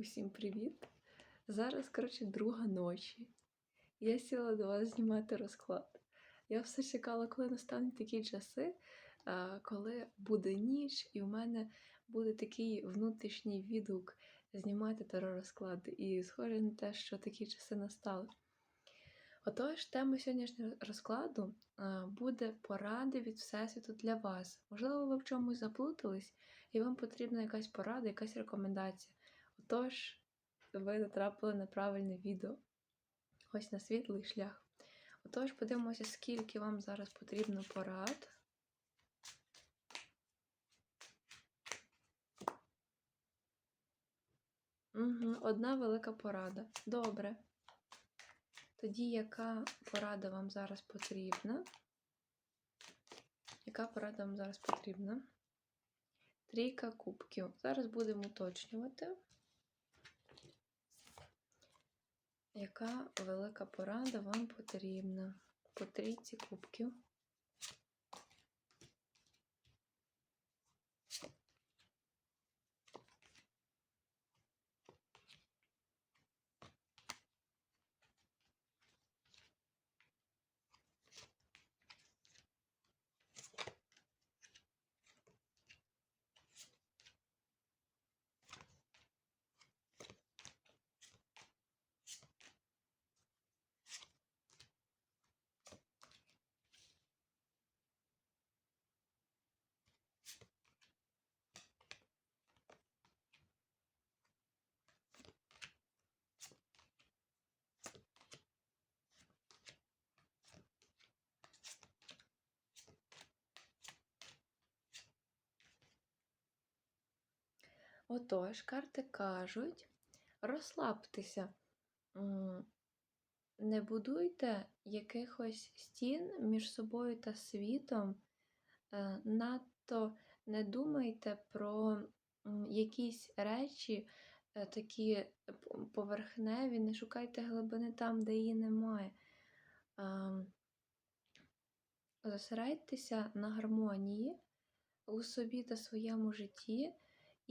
Усім привіт! Зараз, коротше, друга ночі. Я сіла до вас знімати розклад. Я все чекала, коли настануть такі часи, коли буде ніч, і в мене буде такий внутрішній відгук знімати теророзклади. І схоже на те, що такі часи настали. Отож, тема сьогоднішнього розкладу буде поради від Всесвіту для вас. Можливо, ви в чомусь заплутались, і вам потрібна якась порада, якась рекомендація. Отож, ви натрапили на правильне відео. Ось на світлий шлях. Отож, подивимося, скільки вам зараз потрібно порад. Угу, одна велика порада. Добре. Тоді яка порада вам зараз потрібна? Яка порада вам зараз потрібна? Трійка кубків. Зараз будемо уточнювати. Яка велика порада вам потрібна? По трійці кубків. Отож, карти кажуть, розслабтеся. Не будуйте якихось стін між собою та світом. Е, Надто не думайте про якісь речі е, такі поверхневі, не шукайте глибини там, де її немає. Ем, Зосередьтеся на гармонії у собі та своєму житті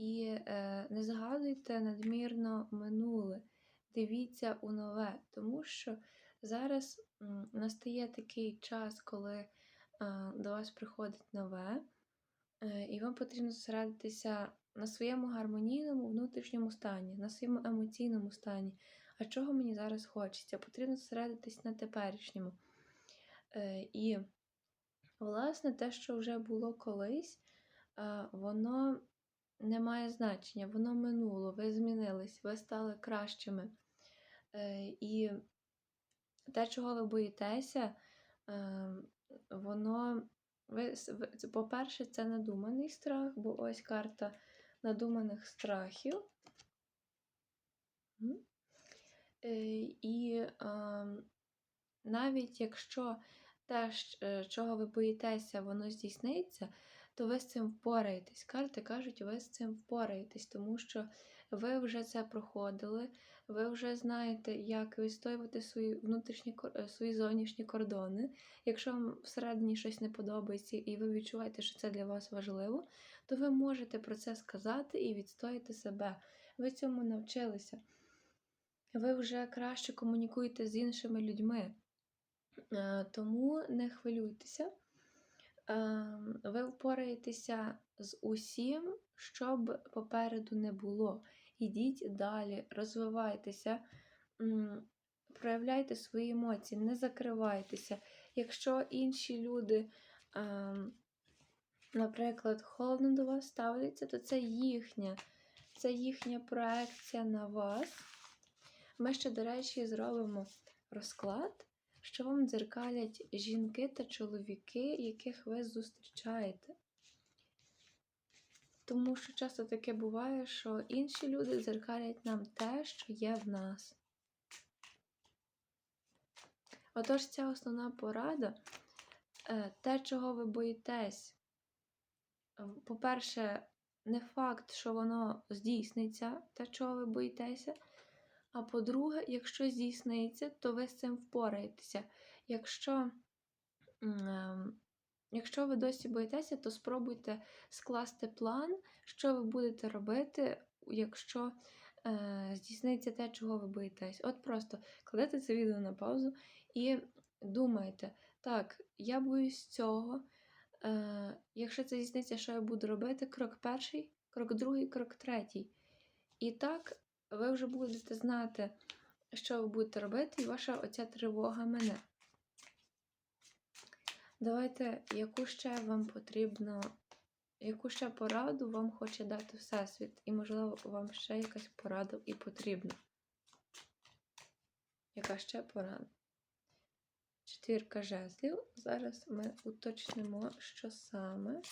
і е, не згадуйте надмірно минуле, дивіться у нове, тому що зараз настає такий час, коли е, до вас приходить нове, е, і вам потрібно зосередитися на своєму гармонійному внутрішньому стані, на своєму емоційному стані. А чого мені зараз хочеться? Потрібно зосередитись на теперішньому. І, власне, те, що вже було колись, воно не має значення, воно минуло, ви змінились, ви стали кращими. Е, І те, чого ви боїтеся, е, воно, ви, по-перше, це надуманий страх, бо ось карта надуманих страхів. Е, І навіть якщо те, чого ви боїтеся, воно здійсниться, то ви з цим впораєтесь. Карти кажуть, ви з цим впораєтесь, тому що ви вже це проходили, ви вже знаєте, як відстоювати свої внутрішні е, свої зовнішні кордони. Якщо вам всередині щось не подобається, і ви відчуваєте, що це для вас важливо, то ви можете про це сказати і відстояти себе. Ви цьому навчилися. Ви вже краще комунікуєте з іншими людьми. Е, Тому не хвилюйтеся. Е, Ви впораєтеся з усім, що б попереду не було. Ідіть далі, розвивайтеся, проявляйте свої емоції, не закривайтеся. Якщо інші люди, е, наприклад, холодно до вас ставляться, то це їхня, це їхня проекція на вас. Ми ще, до речі, зробимо розклад, що вам дзеркалять жінки та чоловіки, яких ви зустрічаєте. Тому що часто таке буває, що інші люди дзеркалять нам те, що є в нас. Отож, ця основна порада, е, те, чого ви боїтесь. По-перше, не факт, що воно здійсниться, те, чого ви боїтеся. А по-друге, якщо здійсниться, то ви з цим впораєтеся. Якщо, ем, якщо ви досі боїтеся, то спробуйте скласти план, що ви будете робити, якщо е, здійсниться те, чого ви боїтесь. От просто кладете це відео на паузу і думаєте, так, я боюсь цього. Е, якщо це здійсниться, що я буду робити? Крок перший, крок другий, крок третій. І так ви вже будете знати, що ви будете робити, і ваша оця тривога мене. Давайте, яку ще вам потрібно, яку ще пораду вам хоче дати Всесвіт, і, можливо, вам ще якась порада і потрібна. Яка ще порада? Четвірка жезлів. Зараз ми уточнимо, що саме.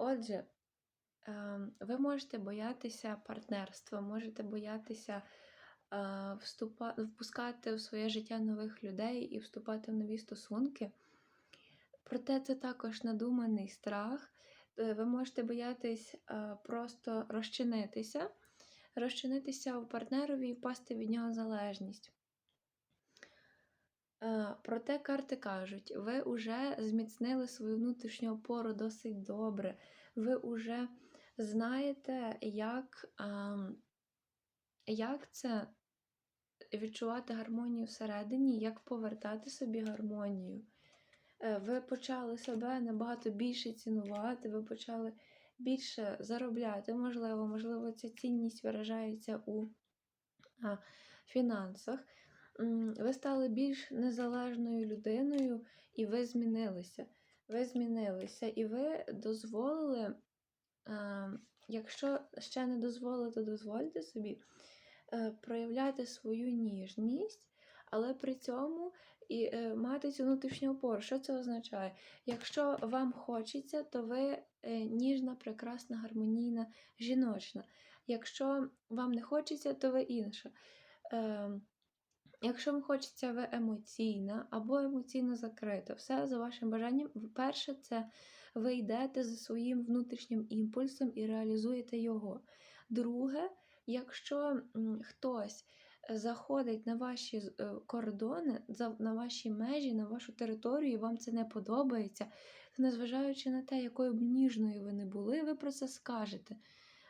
Отже, ем, ви можете боятися партнерства, можете боятися е, вступа- впускати в своє життя нових людей і вступати в нові стосунки. Проте це також надуманий страх. Е, Ви можете боятись е, просто розчинитися, розчинитися у партнерові і впасти від нього залежність. Е, Проте карти кажуть, ви вже зміцнили свою внутрішню опору досить добре. Ви вже знаєте, як, ем, як це відчувати гармонію всередині, як повертати собі гармонію. Е, Ви почали себе набагато більше цінувати, ви почали більше заробляти, можливо, можливо, ця цінність виражається у фінансах. Ви стали більш незалежною людиною, і ви змінилися. Ви змінилися, і ви дозволили, е, якщо ще не дозволили, то дозвольте собі е, проявляти свою ніжність, але при цьому і е, мати цю внутрішню опору. Що це означає? Якщо вам хочеться, то ви е, ніжна, прекрасна, гармонійна, жіночна. Якщо вам не хочеться, то ви інша. Е, Якщо вам хочеться, ви емоційна або емоційно закрита, все за вашим бажанням. Перше, це ви йдете за своїм внутрішнім імпульсом і реалізуєте його. Друге, якщо хтось заходить на ваші е, кордони, на ваші межі, на вашу територію, і вам це не подобається, то незважаючи на те, якою б ніжною ви не були, ви про це скажете.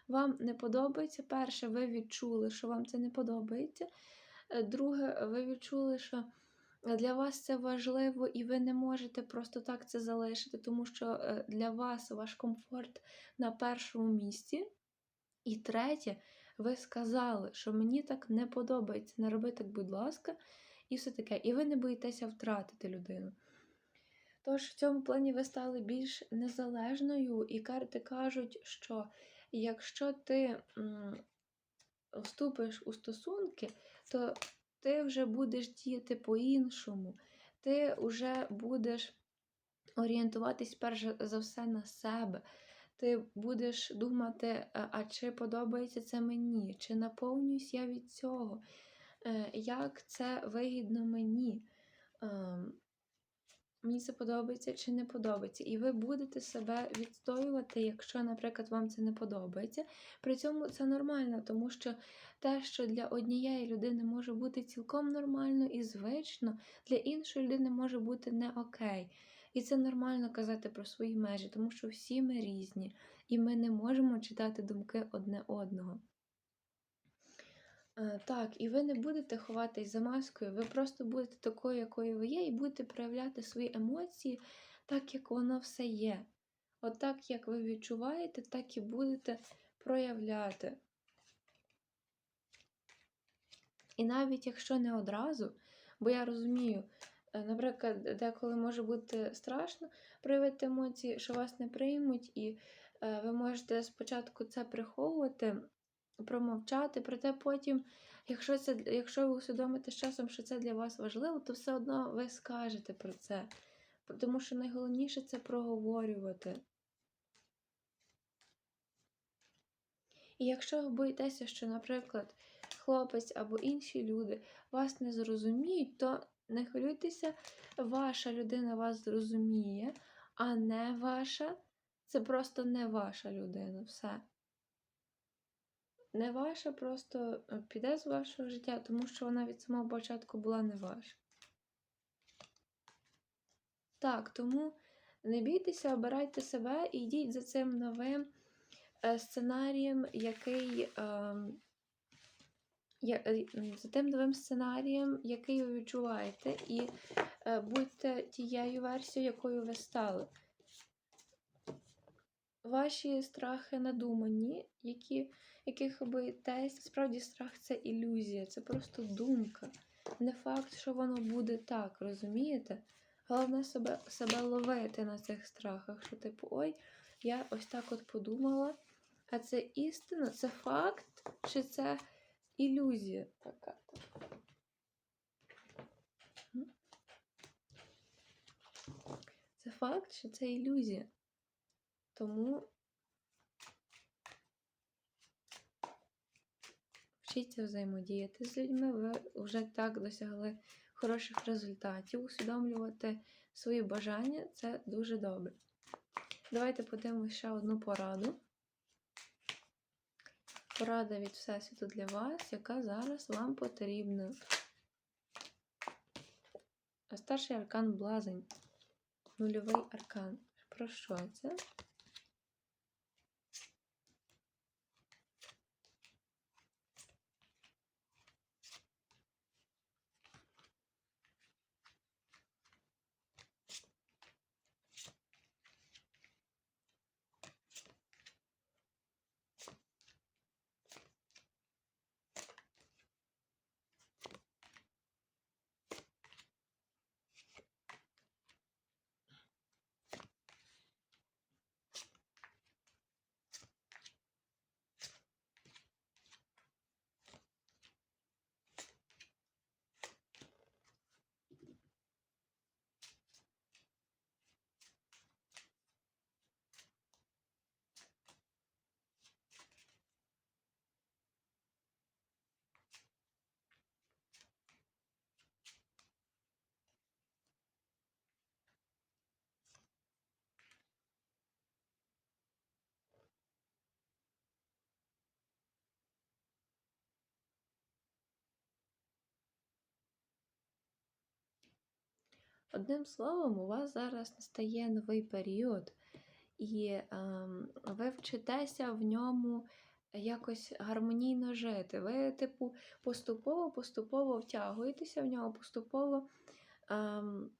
Вам не подобається, перше, ви відчули, що вам це не подобається. Е, Друге, ви відчули, що для вас це важливо, і ви не можете просто так це залишити, тому що е, для вас ваш комфорт на першому місці. І третє, ви сказали, що мені так не подобається, не роби так, будь ласка, і все таке. І ви не боїтеся втратити людину. Тож в цьому плані ви стали більш незалежною, і карти кажуть, що якщо ти вступиш у стосунки, то ти вже будеш діяти по-іншому. Ти вже будеш орієнтуватись перш за все на себе. Ти будеш думати, а чи подобається це мені, чи наповнююсь я від цього, Е, як це вигідно мені. Мені це подобається чи не подобається. І ви будете себе відстоювати, якщо, наприклад, вам це не подобається. При цьому це нормально, тому що те, що для однієї людини може бути цілком нормально і звично, для іншої людини може бути не окей. І це нормально казати про свої межі, тому що всі ми різні, і ми не можемо читати думки одне одного. Е, Так, і ви не будете ховатись за маскою, ви просто будете такою, якою ви є, і будете проявляти свої емоції так, як воно все є. От так, як ви відчуваєте, так і будете проявляти. І навіть якщо не одразу, бо я розумію, е, наприклад, деколи може бути страшно проявити емоції, що вас не приймуть, і Е, ви можете спочатку це приховувати, промовчати, проте потім, якщо це, якщо ви усвідомите з часом, що це для вас важливо, то все одно ви скажете про це. Тому що найголовніше це проговорювати. І якщо ви боїтеся, що, наприклад, хлопець або інші люди вас не зрозуміють, то не хвилюйтеся, ваша людина вас зрозуміє, а не ваша. Це просто не ваша людина. Все. Не ваша, просто е, піде з вашого життя, тому що вона від самого початку була не ваша. Так, тому не бійтеся, обирайте себе і йдіть за цим новим е, сценарієм, який. ем, е, за тим новим сценарієм, який ви відчуваєте, і будьте тією версією, якою ви стали. Ваші страхи надумані, які, яких боїтесь. Справді, страх це ілюзія, це просто думка. Не факт, що воно буде так, розумієте? Головне себе, себе ловити на цих страхах, що, типу, ой, я ось так от подумала. А це істина, це факт, чи це ілюзія така. Це факт, що це ілюзія. Тому вчіться взаємодіяти з людьми, ви вже так досягли хороших результатів. Усвідомлювати свої бажання це дуже добре. Давайте подивимося ще одну пораду. Порада від Всесвіту для вас, яка зараз вам потрібна. Старший аркан Блазень. Нульовий аркан. Про що це? Одним словом, у вас зараз настає новий період, і ем, ви вчитеся в ньому якось гармонійно жити. Ви, типу, поступово-поступово втягуєтеся в нього, поступово ем,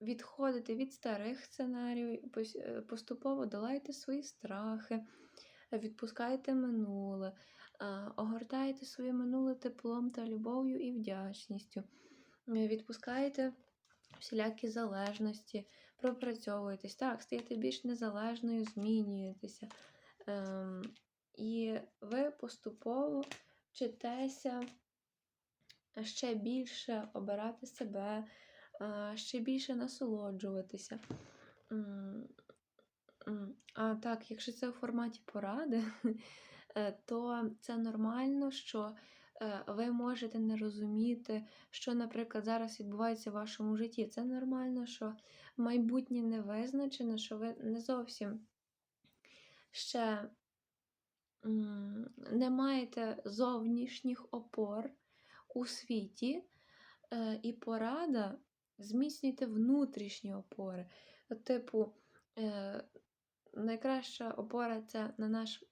відходите від старих сценаріїв, е, поступово долаєте свої страхи, відпускаєте минуле, е, огортаєте своє минуле теплом та любов'ю і вдячністю. Е, Відпускаєте всілякі залежності, пропрацьовуєтесь. Так, стаєте більш незалежною, змінюєтеся. Ем, і ви поступово вчитеся ще більше обирати себе, е, ще більше насолоджуватися. А так, якщо це у форматі поради, е, то це нормально, що е, ви можете не розуміти, що, наприклад, зараз відбувається в вашому житті. Це нормально, що майбутнє не визначено, що ви не зовсім ще не маєте зовнішніх опор у світі, е, і порада зміцнюйте внутрішні опори. Типу, е, найкраща опора це на наш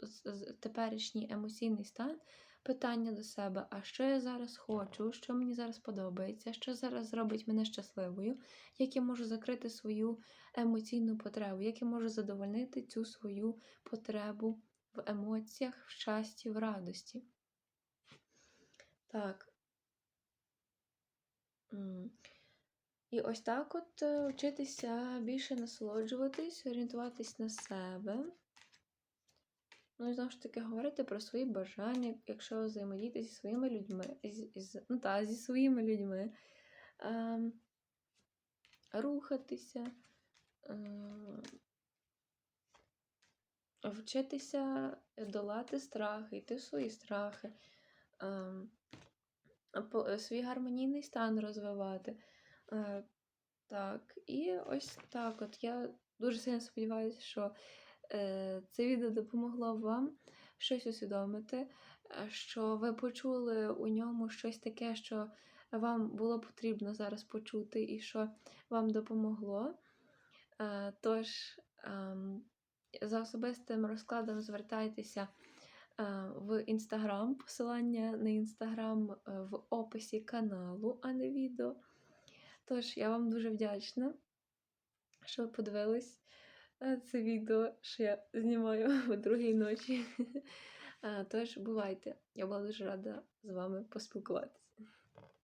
теперішній емоційний стан. Питання до себе, а що я зараз хочу, що мені зараз подобається, що зараз зробить мене щасливою, як я можу закрити свою емоційну потребу, як я можу задовольнити цю свою потребу в емоціях, в щасті, в радості. Так. І ось так от е, вчитися більше насолоджуватись, орієнтуватись на себе. Ну і знову ж таки говорити про свої бажання, якщо взаємодіяти зі своїми людьми, з, з, ну та, зі своїми людьми, ем, рухатися, ем, вчитися долати страхи, йти в свої страхи, ем, по- свій гармонійний стан розвивати. Е, так, і ось так. От я дуже сильно сподіваюся, що е, це відео допомогло вам щось усвідомити, е, що ви почули у ньому щось таке, що вам було потрібно зараз почути, і що вам допомогло. Е, тож, ем, за особистим розкладом звертайтеся е, в інстаграм, посилання на інстаграм е, в описі каналу, а не відео. Тож, я вам дуже вдячна, що ви подивились е, це відео, що я знімаю о другій ночі. Е, Тож, бувайте. Я була дуже рада з вами поспілкуватися.